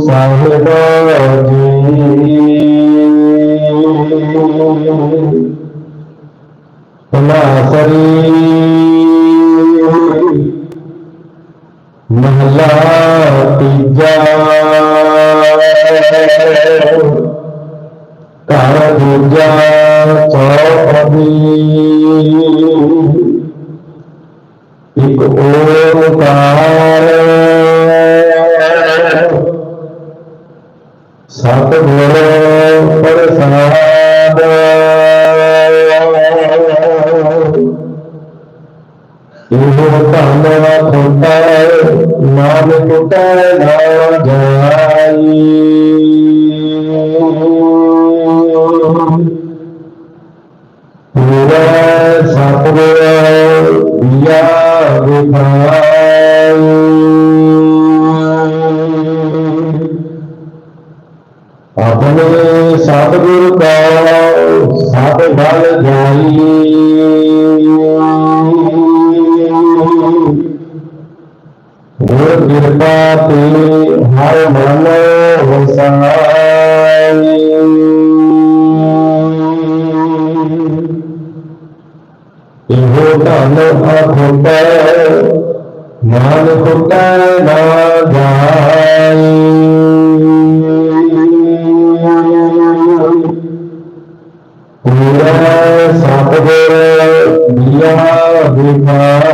ਸਾਹਿਬ ਜੀ ਤਨਾਸਰੀ ਮਹਲਾ ਤੀਜਾ ਘਰ ਦੂਜਾ ਚੌਪਦੀ ਇੱਕ ਓੰਕਾਰ ਨਾਮ ਟੁਟੈ ਨਾ ਜਾਈ ਪੂਰਾ ਸਤਿਗੁਰ ਦਿਆ ਵਿਖਾਈ। ਆਪਣੇ ਸਤਿਗੁਰ ਕਾ ਸਤ ਬਲ ਜਾਈ। ਗੁਰ ਕਿਰਪਾ ਤੇ ਹਰ ਮਨ ਵਸਾਈ। ਇਹੋ ਧਨ ਅਖੁੰਟੈ ਮਾਨ ਖੁੰਟੈ ਨਾ ਜਾਈ। ਸਤਿਗੁਰ ਦਿਆ ਵਿਖਾਈ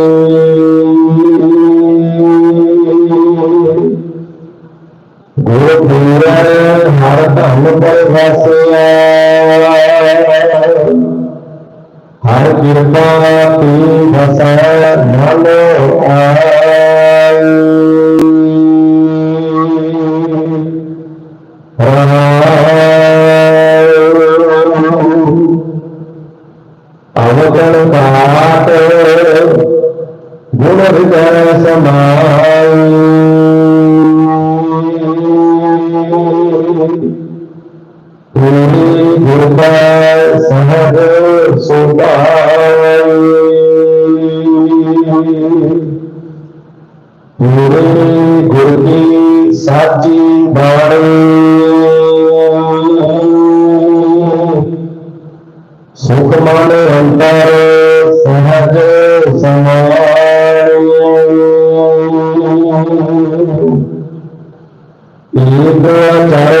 हर कृपा भसा भलो अवगण पात गुण विगण समाई गुरुपा सहज ਸੁਭਾਈ ਪੂਰੀ ਗੁਰ ਕੀ ਸਾਚੀ ਬਾਣੀ ਸੁਖ ਮਨ ਅੰਤਰ ਸਹਜ ਸਮਾਈ ਏਕ ਚਰਨ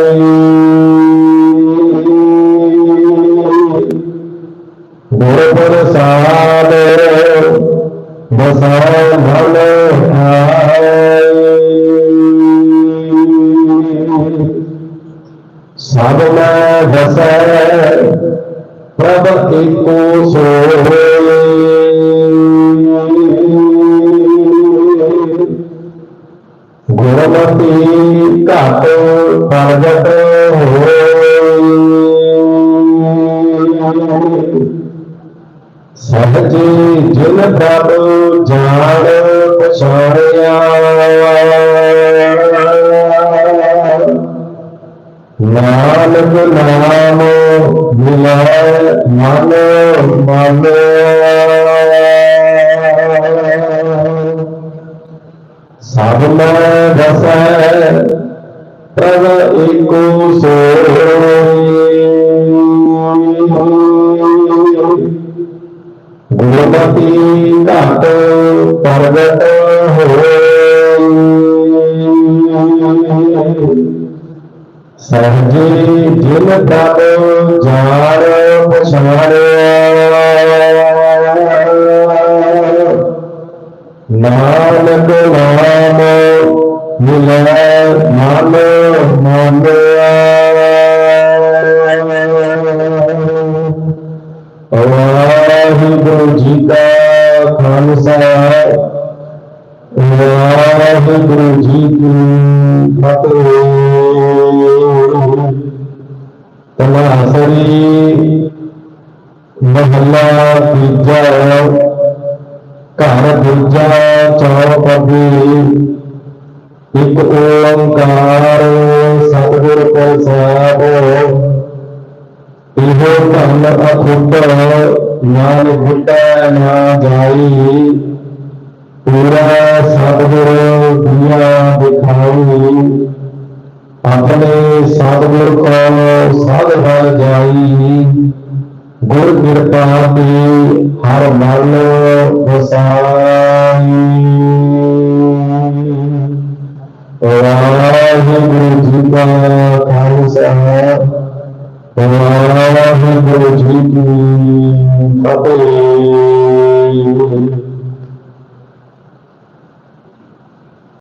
भोपुर साले बसाओ भले सब में बसे प्रभ एको सो घट प्रगट हो ਘਟ ਪ੍ਰਗਟ ਜਿਨ ਪ੍ਰਭ ਜਾਣ ਪਛਾਣਿਆ। ਨਾਨਕ ਨਾਮ ਮਿਲੈ ਮਨ ਮਨ। ਸਭ ਮੈਂ ਵਸੈ ਗੁਰਮਤੀ ਘਟ ਪ੍ਰਗਟ ਹੋਈ ਸਹਜੇ ਜਿਨ ਪ੍ਰਭ ਜਾਣ ਪਛਾਣਿਆ। ਨਾਨਕ ਨਾਮ ਮਿਲੈ ਮਨ ਮੰਨਿਆ। ਵਾਹਿਗੁਰੂ ਜੀ ਕੀ ਫਤਿਹ ਤਨਾਸਰੀ ਮਹੱਲਾ ਤੀਜਾ ਘਰ ਦੂਜਾ ਚੌਪਦੀ ਇੱਕ ਓੰਕਾਰ ਸਤਿਗੁਰ ਪ੍ਰਸਾਦ ਇਹੋ ਧਨ ਅਖੁੱਟ ਨਾਮ ਘੁਟੈ ਨਾ ਜਾਈ पूरा सतगुरु दुनिया दिखाई अपने सतगुर को सद भर जाई गुर कृपा की हर मन जी का खालसा जी की फतेह